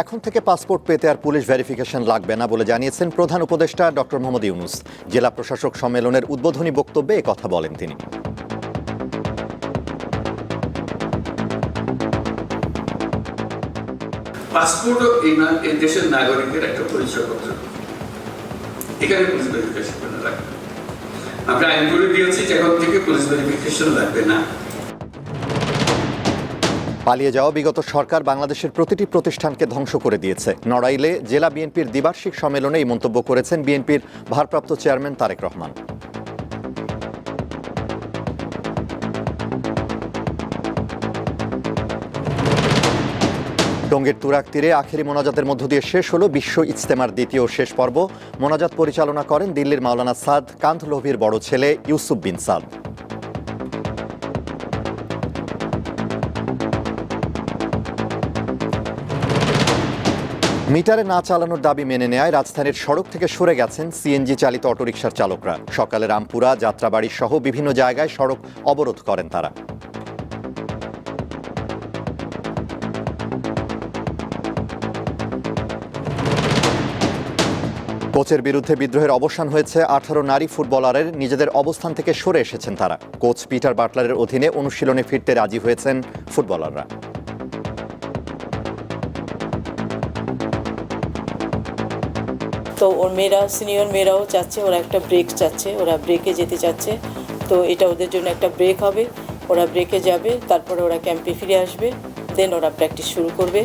এখন থেকে পাসপোর্ট পেতে আর পুলিশ ভেরিফিকেশন লাগবে না বলে জানিয়েছেন প্রধান উপদেষ্টা ডক্টর মোহাম্মদ ইউনুস। জেলা প্রশাসক সম্মেলনের উদ্বোধনী বক্তব্যে কথা বলেন তিনি। পাসপোর্টও এই এই দেশের নাগরিকের একটা পরিচয়পত্র। এখানে পুলিশ ভেরিফিকেশন লাগবে। আমরা আইন করে দিয়েছি যে এখন থেকে পুলিশ ভেরিফিকেশন লাগবে না। পালিয়ে যাওয়া বিগত সরকার বাংলাদেশের প্রতিটি প্রতিষ্ঠানকে ধ্বংস করে দিয়েছে। নড়াইলে জেলা বিএনপির দ্বিবার্ষিক সম্মেলনে এই মন্তব্য করেছেন বিএনপির ভারপ্রাপ্ত চেয়ারম্যান তারেক রহমান। টঙ্গের তুরাক তীরে আখেরি মোনাজাতের মধ্য দিয়ে শেষ হলো বিশ্ব ইজতেমার দ্বিতীয় শেষ পর্ব। মোনাজাত পরিচালনা করেন দিল্লির মাওলানা সাদ কান্ত লোভির বড় ছেলে ইউসুফ বিন সাদ। মিটারে না চালানোর দাবি মেনে নেয় রাজধানীর সড়ক থেকে সরে গেছেন সিএনজি চালিত অটোরিকশার চালকরা। সকালে রামপুরা, যাত্রাবাড়ি সহ বিভিন্ন জায়গায় সড়ক অবরোধ করেন তারা। কোচের বিরুদ্ধে বিদ্রোহের অবসান হয়েছে আঠারো নারী ফুটবলারের, নিজেদের অবস্থান থেকে সরে এসেছেন তারা। কোচ পিটার বাটলারের অধীনে অনুশীলনে ফিরতে রাজি হয়েছেন ফুটবলাররা। তো ওর মেয়েরা সিনিয়র মেয়েরাও চাচ্ছে, ওরা একটা ব্রেক চাচ্ছে, ওরা ব্রেকে যেতে চাচ্ছে। তো এটা ওদের জন্য একটা ব্রেক হবে। ওরা ব্রেকে যাবে, তারপরে ওরা ক্যাম্পে ফিরে আসবে দেন ওরা প্র্যাকটিস শুরু করবে।